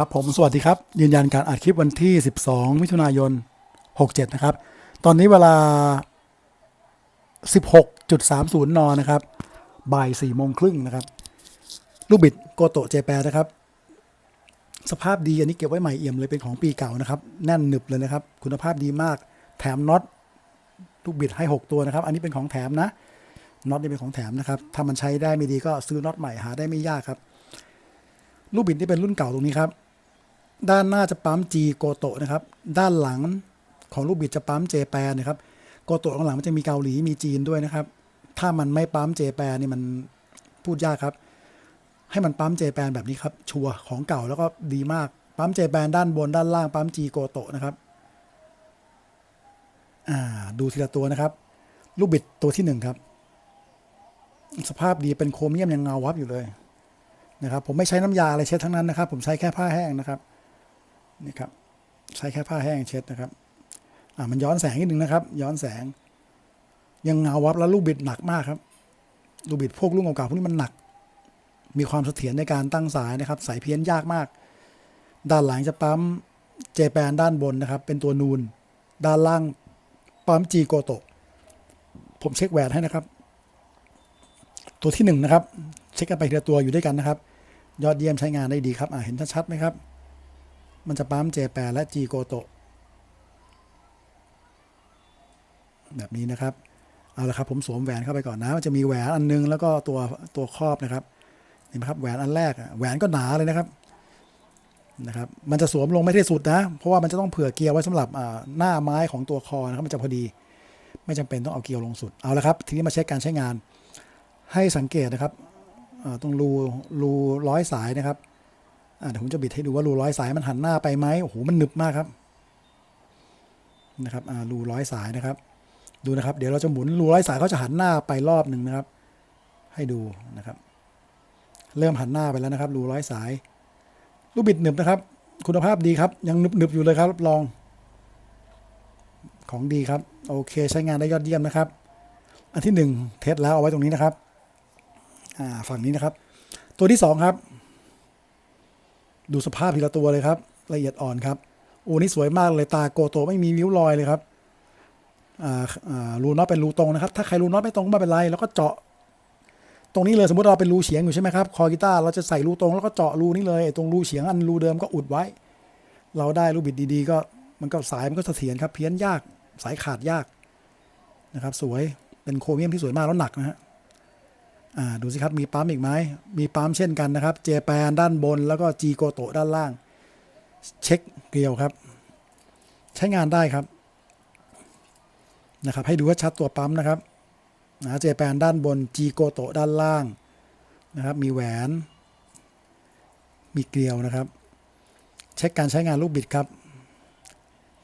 ครับผมสวัสดีครับ ยืนยันการอัดคลิปวันที่ 12 มิถุนายน 67 นะครับ ตอนนี้เวลา 16.30 น นะครับ บ่าย4โมงครึ่งนะครับ ลูกบิดโกโตเจแปนะครับ สภาพดีอันนี้เก็บไว้ใหม่เอี่ยมเลยเป็นของปีเก่านะครับ แน่นหนึบเลยนะครับ คุณภาพดีมาก แถมน็อตลูกบิดให้ 6 ตัวนะครับ อันนี้เป็นของแถมนะ น็อตนี่เป็นของแถมนะครับ ถ้ามันใช้ได้ไม่ดีก็ซื้อน็อตใหม่หาได้ไม่ยากครับ ลูกบิดที่เป็นรุ่นเก่าตรงนี้ครับ ด้านหน้าจะปั๊ม G โกโตนะครับ ด้านหลังของลูกบิดจะปั๊ม J แปรนะครับ โกโตข้างหลังมันจะมีเกาหลีมีจีนด้วยนะครับ ถ้ามันไม่ปั๊ม J แปรนี่มันพูดยากครับ ให้มันปั๊ม J แปรแบบนี้ครับ ชัวร์ของเก่าแล้วก็ดีมาก ปั๊ม J แปรด้านบนด้านล่างปั๊ม G โกโตนะครับ อ่า ดูทีละตัวนะครับ ลูกบิดตัวที่หนึ่งครับ สภาพดีเป็นโครเมียมยังเงาวับอยู่เลยนะครับ ผมไม่ใช้น้ำยาอะไรเช็ดทั้งนั้นนะครับ ผมใช้แค่ผ้าแห้งนะครับ นี่ครับใช้แค่ผ้าแห้งเช็ดนะครับอ่ามันย้อนแสงนิดนึงนะครับ ย้อนแสง ยังเงาวับแล้วลูกบิดหนักมากครับ ลูกบิดพวกลูกเก่าๆพวกนี้มันหนัก มีความเสถียรในการตั้งสายนะครับ สายเพี้ยนยากมาก ด้านหลังจะปั๊มเจแปนด้านบนนะครับ เป็นตัวนูน ด้านล่างปั๊มจีโกโตผมเช็คแหวนให้นะครับ ตัวที่หนึ่งนะครับ เช็คกันไปทีละตัวอยู่ด้วยกันนะครับ ยอดเยี่ยมใช้งานได้ดีครับเห็นชัดๆไหมครับ มันจะปั๊มเจแปและจีโกโตแบบนี้นะครับ เอาละครับผมสวมแหวนเข้าไปก่อนนะมันจะมีแหวนอันนึงแล้วก็ตัวตัวครอบนะครับเห็นไหมครับแหวนอันแรกแหวนก็หนาเลยนะครับนะครับมันจะสวมลงไม่ได้สุดนะ เพราะว่ามันจะต้องเผื่อเกียร์ไว้สำหรับหน้าไม้ของตัวคอนะครับมันจะพอดี ไม่จำเป็นต้องเอาเกียร์ลงสุดเอาละครับทีนี้มาเช็คการใช้งาน ให้สังเกตนะครับตรงรูรูร้อยสายนะครับ เดี๋ยวผมจะบิดให้ดูว่ารูร้อยสายมันหันหน้าไปไหมโอ้โหมันหนึบมากครับนะครับอ่ารูร้อยสายนะครับ ดูนะครับ เดี๋ยวเราจะหมุนรูร้อยสายเขาจะหันหน้าไปรอบหนึ่งนะครับ ให้ดูนะครับ เริ่มหันหน้าไปแล้วนะครับ รูร้อยสาย ลูกบิดหนึบนะครับ คุณภาพดีครับ ยังหนึบหนึบอยู่เลยครับรับรอง ของดีครับ โอเค ใช้งานได้ยอดเยี่ยมนะครับ อันที่หนึ่งเทสแล้วเอาไว้ตรงนี้นะครับ อ่าฝั่งนี้นะครับ ตัวที่สองครับ ดูสภาพทีละตัวเลยครับ ละเอียดอ่อนครับโอ้นี่สวยมากเลยตาโกโตไม่มีริ้วรอยเลยครับอ่าอ่ารูน็อตเป็นรูตรงนะครับ ถ้าใครรูน็อตไม่ตรงก็ไม่เป็นไร แล้วก็เจาะ ตรงนี้เลยสมมติเราเป็นรูเฉียงอยู่ใช่ไหมครับคอกีตาร์เราจะใส่รูตรงแล้วก็เจาะรูนี้เลยตรงรูเฉียงอันรูเดิมก็อุดไว้ เราได้รูบิดดีๆ ก็มันก็สายมันก็เสถียรครับ เพี้ยนยากสายขาดยากนะครับ สวยเป็นโครเมียมที่สวยมากแล้วหนักนะฮะ ดูสิครับมีปั๊มอีกไหมมีปั๊มเช่นกันนะครับเจแปนด้านบนแล้วก็จีโกโตด้านล่าง เช็คเกลียวครับ ใช้งานได้ครับนะครับ ให้ดูว่าชัดตัวปั๊มนะครับนะเจแปนด้านบนจีโกโตด้านล่างนะครับ มีแหวน มีเกลียวนะครับ เช็คการใช้งานลูกบิดครับ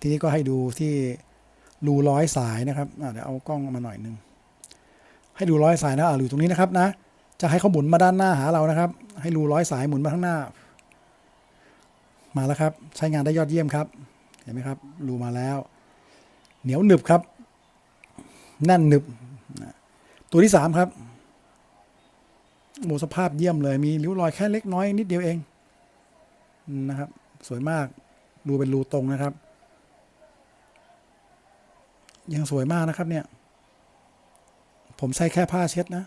ทีนี้ก็ให้ดูที่รูร้อยสายนะครับเดี๋ยวเอากล้องมาหน่อยนึง ให้ดูร้อยสายนะอ่าอตรงนี้นะครับนะ จะให้เขาหมุนมาด้านหน้าหาเรานะครับ ให้รูร้อยสายหมุนมาข้างหน้า มาแล้วครับ ใช้งานได้ยอดเยี่ยมครับ เห็นไหมครับรูมาแล้ว เหนียวหนึบครับ แน่นหนึบ ตัวที่สามครับโมสภาพเยี่ยมเลย มีริ้วรอยแค่เล็กน้อยนิดเดียวเองนะครับ สวยมากรูเป็นรูตรงนะครับ ยังสวยมากนะครับเนี่ย ผมใช้แค่ผ้าเช็ดนะ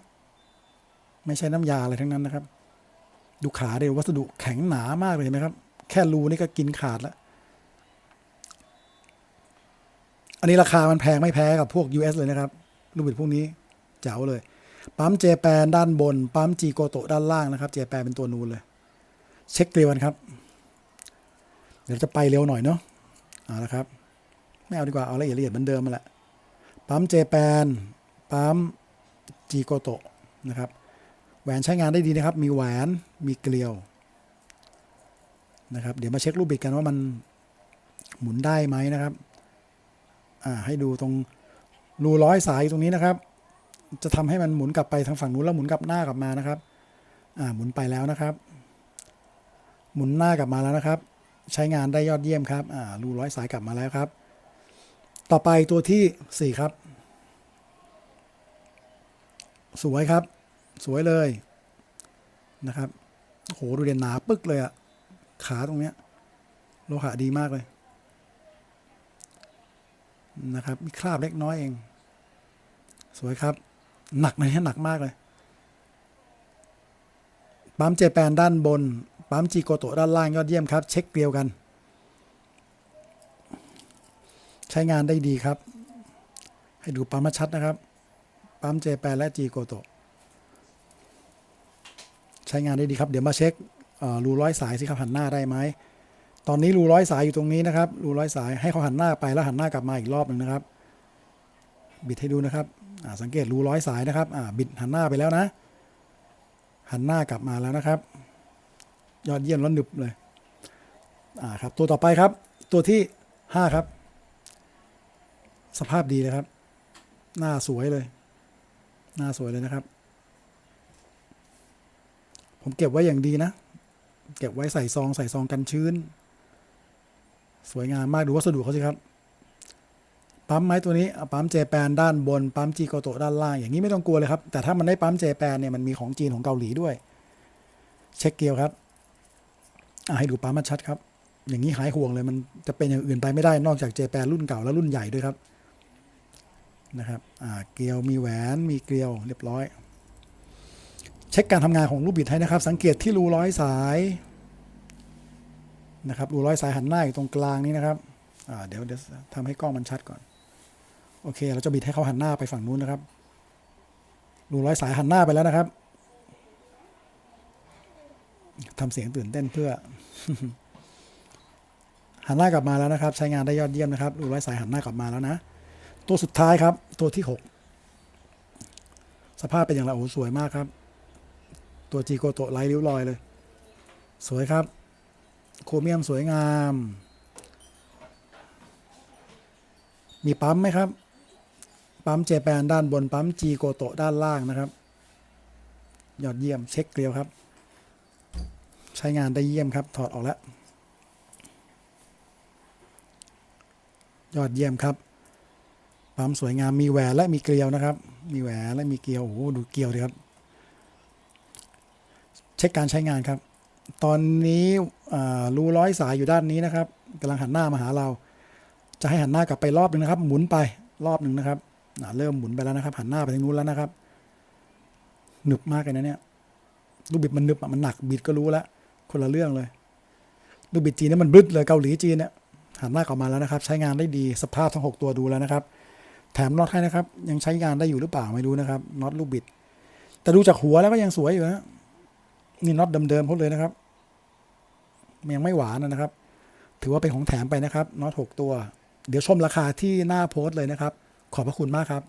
ไม่ใช่น้ำยาอะไรทั้งนั้นนะครับ ดูขาเดียววัสดุแข็งหนามากเลยนไหมครับ แค่รูนี่ก็กินขาดแล้วอันนี้ราคามันแพงไม่แพ้กับพวก US เลยนะครับ ลูกบิดพวกนี้เจ๋วเลย ปั๊มเจแปนด้านบน ปั๊มจีโกโตด้านล่างนะครับ เจแปนเป็นตัวนูนเลย เช็คเกลียวันครับ เดี๋ยวจะไปเร็วหน่อยเนาะเอาละครับ ไม่เอาดีกว่า เอาละเอียดละเอียดเหมือนเดิมมาแหละ ปั๊มเจแปน ปั๊ม จีโกโตนะครับ แหวนใช้งานได้ดีนะครับ มีแหวนมีเกลียวนะครับ เดี๋ยวมาเช็ครูปบิดกันว่ามันหมุนได้ไหมนะครับอ่าให้ดูตรงรูร้อยสายตรงนี้นะครับ จะทำให้มันหมุนกลับไปทางฝั่งนู้นแล้วหมุนกลับหน้ากลับมานะครับอ่าหมุนไปแล้วนะครับ หมุนหน้ากลับมาแล้วนะครับ ใช้งานได้ยอดเยี่ยมครับอ่ารูร้อยสายกลับมาแล้วครับ ต่อไปตัวที่สี่ครับ สวยครับ สวยเลยนะครับโหดูเด่นหนาปึ๊กเลยอะขาตรงเนี้ยโลหะดีมากเลยนะครับมีคราบเล็กน้อยเอง สวยครับ หนักนะเนี่ยหนักมากเลย ปั๊มเจแปนด้านบน ปั๊มจีโกโตด้านล่างยอดเยี่ยมครับ เช็คเกลียวกัน ใช้งานได้ดีครับ ให้ดูปั๊มมาชัดนะครับ ปั๊มเจแปนและจีโกโตใช้งานได้ดีครับ เดี๋ยวมาเช็ครูร้อยสายสิครับหันหน้าได้ไหม ตอนนี้รูร้อยสายอยู่ตรงนี้นะครับ รูร้อยสายให้เขาหันหน้าไปแล้วหันหน้ากลับมาอีกรอบหนึ่งนะครับ บิดให้ดูนะครับ สังเกตรูร้อยสายนะครับบิดหันหน้าไปแล้วนะ หันหน้ากลับมาแล้วนะครับ ยอดเยี่ยมล้วหนึบเลย อ่าครับ ตัวต่อไปครับ ตัวที่ห้าครับ สภาพดีเลยครับ หน้าสวยเลย หน้าสวยเลยนะครับ ผมเก็บไว้อย่างดีนะ เก็บไว้ใส่ซองใส่ซองกันชื้น สวยงามมากดูวัสดุเขาสิครับปั๊มไม้ตัวนี้อะปั๊มเจแปนด้านบนปั๊มจีโกโตด้านล่างอย่างนี้ไม่ต้องกลัวเลยครับ แต่ถ้ามันได้ปั๊มเจแปนเนี่ยมันมีของจีนของเกาหลีด้วย เช็คเกียวครับอะให้ดูปั๊มมันชัดครับ อย่างนี้หายห่วงเลยมันจะเป็นอย่างอื่นไปไม่ได้นอกจากเจแปนรุ่นเก่าและรุ่นใหญ่ด้วยครับ นะครับเกลียวมีแหวนมีเกลียวเรียบร้อย เช็คการทำงานของลูกบิดให้นะครับ สังเกตที่รูร้อยสายนะครับรูร้อยสายหันหน้าอยู่ตรงกลางนี้นะครับเดี๋ยวเดี๋ยวทำให้กล้องมันชัดก่อน โอเค เราจะบิดให้เขาหันหน้าไปฝั่งนู้นนะครับรูร้อยสายหันหน้าไปแล้วนะครับทำเสียงตื่นเต้นเพื่อ หันหน้ากลับมาแล้วนะครับ ใช้งานได้ยอดเยี่ยมนะครับรูร้อยสายหันหน้ากลับมาแล้วนะ ตัวสุดท้ายครับ ตัวที่หกสภาพเป็นอย่างไรโอ้สวยมากครับ ตัวจีโกโตไร้ริ้วรอยเลย สวยครับ โครเมียมสวยงาม มีปั๊มไหมครับ ปั๊มเจแปนด้านบนปั๊มจีโกโตด้านล่างนะครับ ยอดเยี่ยมเช็คเกลียวครับ ใช้งานได้เยี่ยมครับ ถอดออกแล้ว ยอดเยี่ยมครับ ปั๊มสวยงามมีแหวนและมีเกลียวนะครับ มีแหวนและมีเกลียวโอ้โหดูเกลียวดีครับ เช็คการใช้งานครับ ตอนนี้รูร้อยสายอยู่ด้านนี้นะครับกำลังหันหน้ามาหาเรา จะให้หันหน้ากลับไปรอบหนึ่งนะครับ หมุนไปรอบหนึ่งนะครับเริ่มหมุนไปแล้วนะครับ หันหน้าไปทางนู้นแล้วนะครับหนึบมากเลยนะเนี่ยลูกบิดมันหนึบมันหนักบิดก็รู้แล้วคนละเรื่องเลยลูกบิดจีนนี่มันบึ้ดเลยเกาหลีจีนเนี่ยหันหน้ากลับมาแล้วนะครับ ใช้งานได้ดีสภาพทั้งหกตัวดูแล้วนะครับ แถมน็อตให้นะครับ ยังใช้งานได้อยู่หรือเปล่าไม่รู้นะครับน็อตลูกบิด แต่ดูจากหัวแล้วก็ยังสวยอยู่นะนี่น็อตเดิมๆเขาเลยนะครับยังไม่หวานนะครับ ถือว่าเป็นของแถมไปนะครับน็อตหกตัว เดี๋ยวชมราคาที่หน้าโพสต์เลยนะครับ ขอบพระคุณมากครับ